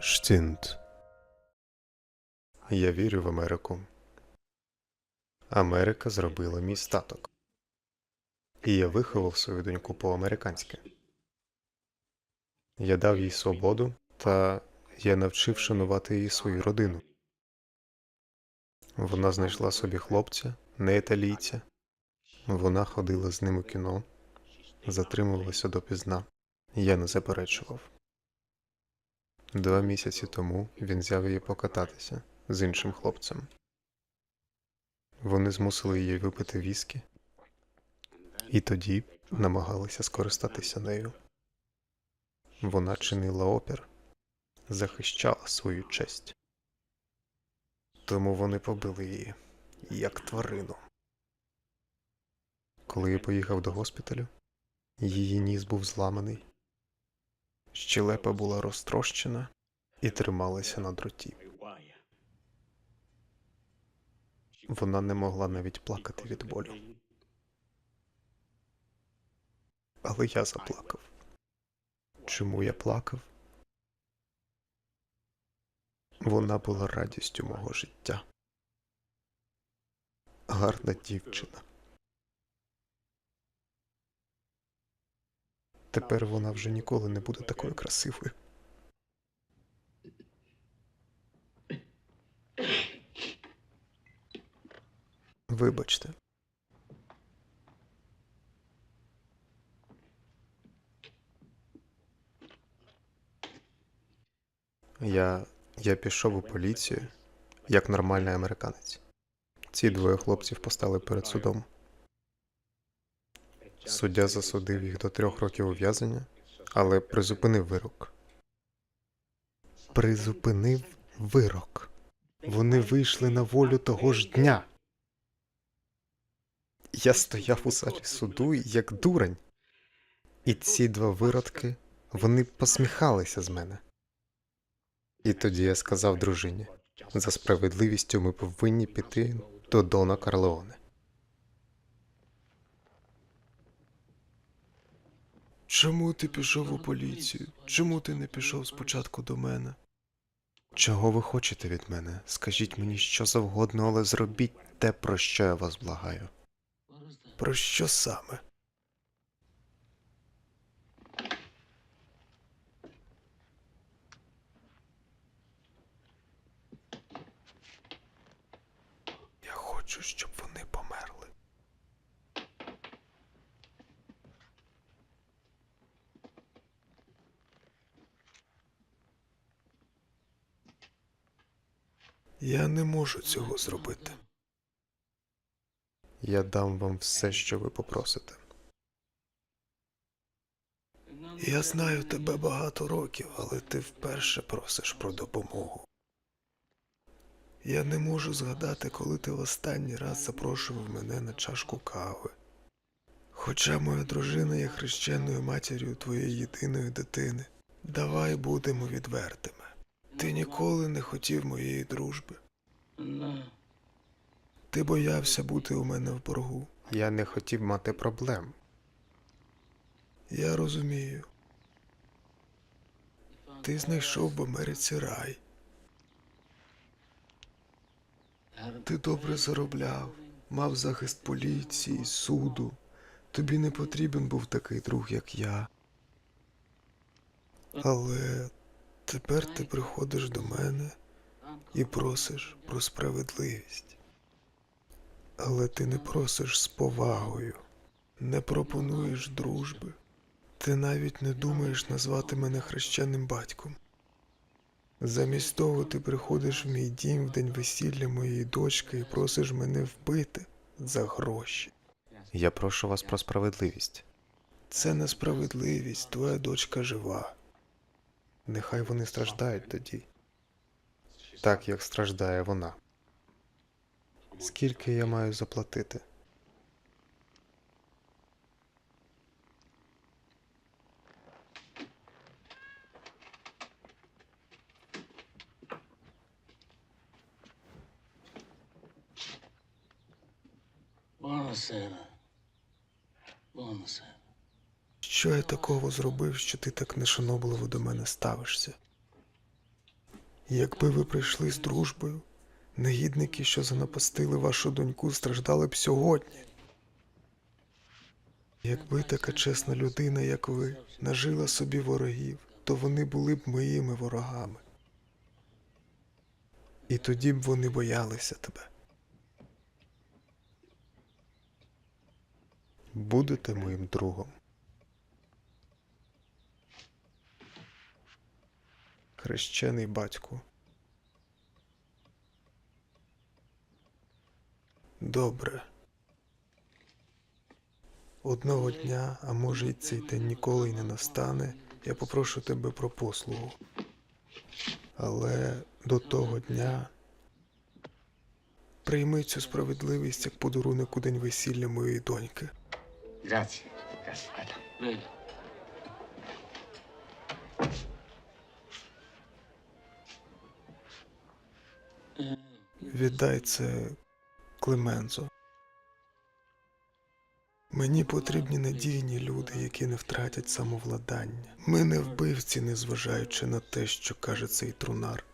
Штінт. Я вірю в Америку. Америка зробила мій статок. І я виховав свою доньку по-американськи. Я дав їй свободу, та я навчив шанувати її свою родину. Вона знайшла собі хлопця, не італійця. Вона ходила з ним у кіно, затримувалася допізна. Я не заперечував. Два місяці тому він взяв її покататися з іншим хлопцем. Вони змусили її випити віскі, і тоді намагалися скористатися нею. Вона чинила опір, захищала свою честь. Тому вони побили її, як тварину. Коли я поїхав до госпіталю, її ніс був зламаний, щелепа була розтрощена і трималася на дроті. Вона не могла навіть плакати від болю. Але я заплакав. Чому я плакав? Вона була радістю мого життя. Гарна дівчина. Тепер вона вже ніколи не буде такою красивою. Вибачте. Я, я пішов у поліцію як нормальний американець. Ці двоє хлопців постали перед судом. Суддя засудив їх до трьох років ув'язнення, але призупинив вирок. Призупинив вирок. Вони вийшли на волю того ж дня. Я стояв у залі суду як дурень. І ці два виродки, вони посміхалися з мене. І тоді я сказав дружині: за справедливістю ми повинні піти до Дона Карлеоне. Чому ти пішов у поліцію? Чому ти не пішов спочатку до мене? Чого ви хочете від мене? Скажіть мені що завгодно, але зробіть те, про що я вас благаю. Про що саме? Я хочу, щоб вони померли. Я не можу цього зробити. Я дам вам все, що ви попросите. Я знаю тебе багато років, але ти вперше просиш про допомогу. Я не можу згадати, коли ти в останній раз запрошував мене на чашку кави. Хоча моя дружина є хрещеною матір'ю твоєї єдиної дитини, давай будемо відвертими. Ти ніколи не хотів моєї дружби. Ти боявся бути у мене в боргу. Я не хотів мати проблем. Я розумію. Ти знайшов в Америці рай. Ти добре заробляв, мав захист поліції, суду. Тобі не потрібен був такий друг, як я. Але тепер ти приходиш до мене і просиш про справедливість. Але ти не просиш з повагою, не пропонуєш дружби. Ти навіть не думаєш назвати мене хрещеним батьком. Замість того ти приходиш в мій дім в день весілля моєї дочки і просиш мене вбити за гроші. Я прошу вас про справедливість. Це несправедливість, твоя дочка жива. Нехай вони страждають тоді, так як страждає вона. Скільки я маю заплатити? Buonasera. Buonasera. Що я такого зробив, що ти так нешанобливо до мене ставишся? Якби ви прийшли з дружбою, негідники, що занапастили вашу доньку, страждали б сьогодні. Якби така чесна людина, як ви, нажила собі ворогів, то вони були б моїми ворогами. І тоді б вони боялися тебе. Будете моїм другом. Хрещений батьку. Добре. Одного дня, а може й цей день ніколи й не настане, я попрошу тебе про послугу. Але до того дня прийми цю справедливість як подарунок у день весілля моєї доньки. Grazie. Bene. Віддай це Клемензо. Мені потрібні надійні люди, які не втратять самовладання. Ми не вбивці, незважаючи на те, що каже цей трунар.